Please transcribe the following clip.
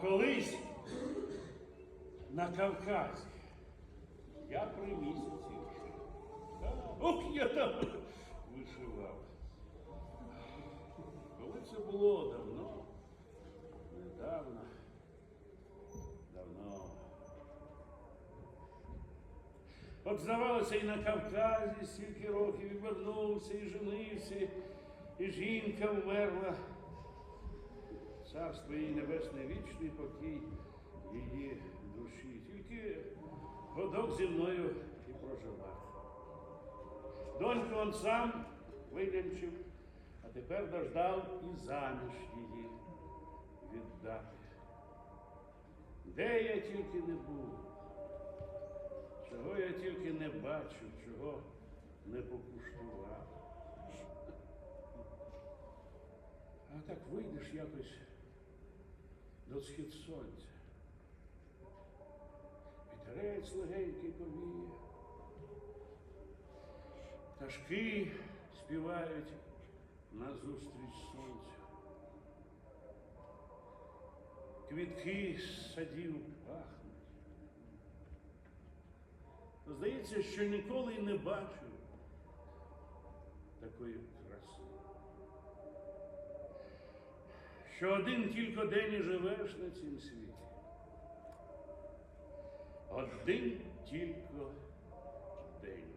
колись на Кавказі я при місяці жив. Ох, я там вишивав. Коли це було давно, недавно, давно. От здавалося, і на Кавказі стільки років і вернувся, і женився, і жінка вмерла. Царство її небесне вічний покій її душі. Тільки годок зі мною і проживав. Доньку он сам вилянчив, а тепер дождав і заміж її віддати. Де я тільки не був, чого я тільки не бачив, чого не покуштував. А так вийдеш якось до схід сонця. Вітерець легенький повіє. Пташки співають назустріч сонцю. Квітки з садів пахнуть. Здається, що ніколи не бачив такої що один тільки день і живеш на цім світі. Один тільки день.